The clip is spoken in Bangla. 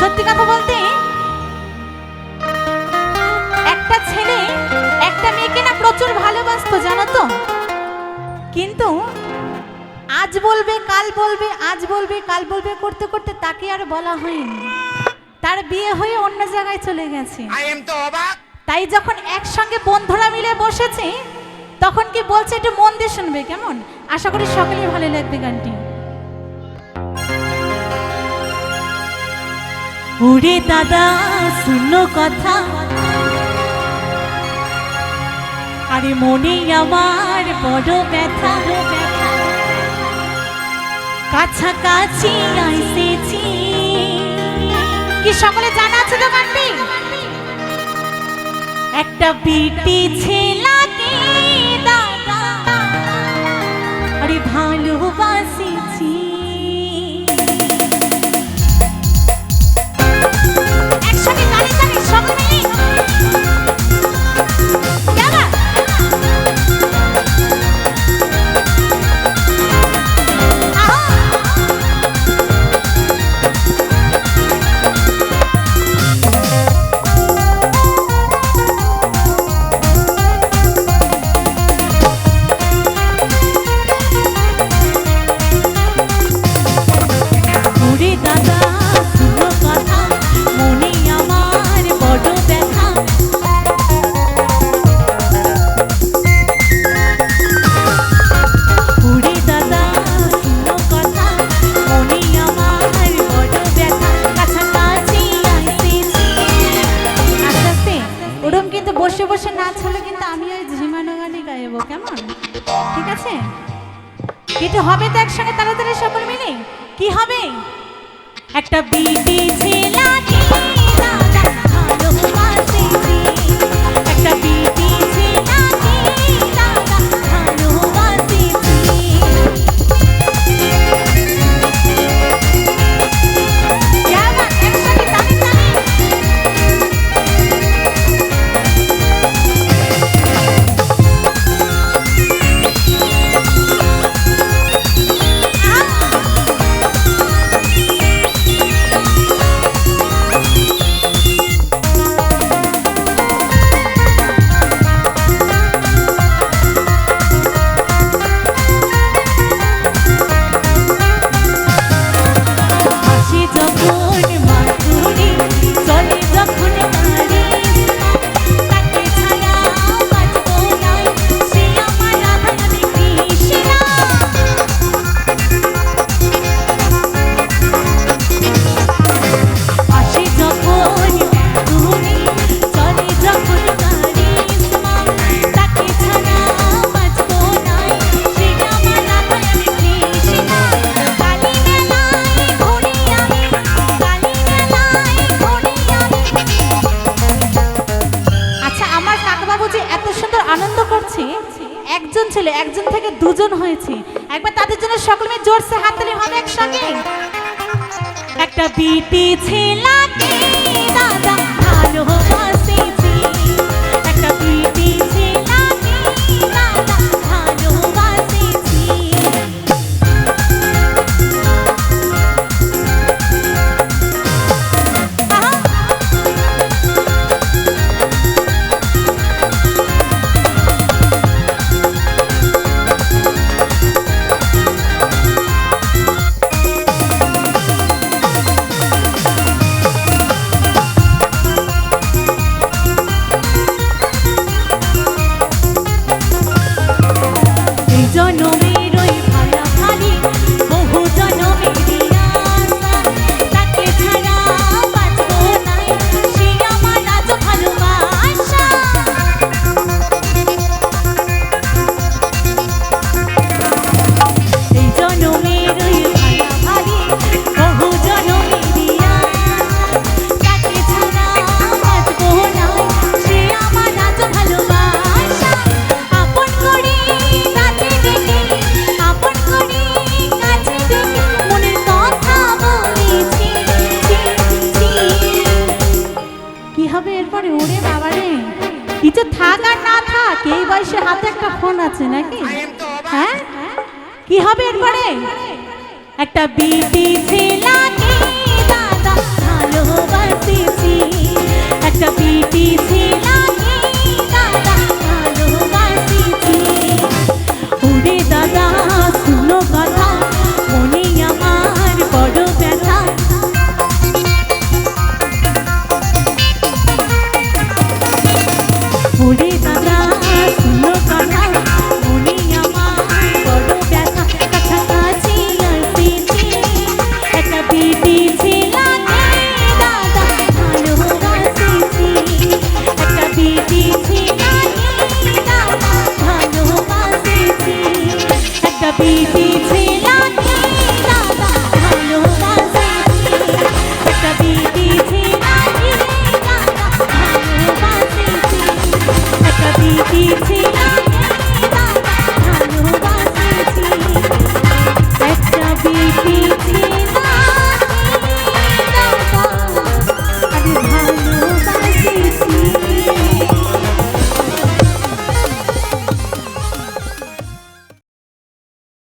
সত্যি কথা বলতে একটা ছেলে একটা মেয়েকে না প্রচুর ভালোবাসতো জানো তো? কিন্তু আজ বলবে কাল বলবে আজ বলবে কাল বলবে করতে করতে তাকে আর বলা হয়নি। তার বিয়ে হয়ে অন্য জায়গায় চলে গেছে। তাই যখন একসঙ্গে বন্ধুরা মিলে বসেছে তখন কি বলছে একটু মন দিয়ে শুনবে কেমন? আশা করি সকলেই ভালো লাগবে গানটি। ওরে দাদা, শুনো কথা। আরে মনে আমার বড় ব্যথা। কাছাকাছি আইসেছি। কি সকলে জানা আছে তো একটা বিটি ছেলাকে দাদা। আরে ভালোবাসেছি ঠিক আছে? কিন্তু হবে তো একসঙ্গে তাড়াতাড়ি সকল মিলে? কি হবে? একটা বিটি ছেলাকে দাদা ছেলে, একজন থেকে দুজন হয়েছে। একবার তাদের জন্য সকলে জোরসে হাততালি হবে একসঙ্গে। একটা বিটি ছেলাকে হবে বাবা রে। কিছু থাক আর না থাক এই বয়সে হাতে একটা ফোন আছে নাকি? হ্যাঁ? কি হবে এরপরে? একটা বিটি ছেলে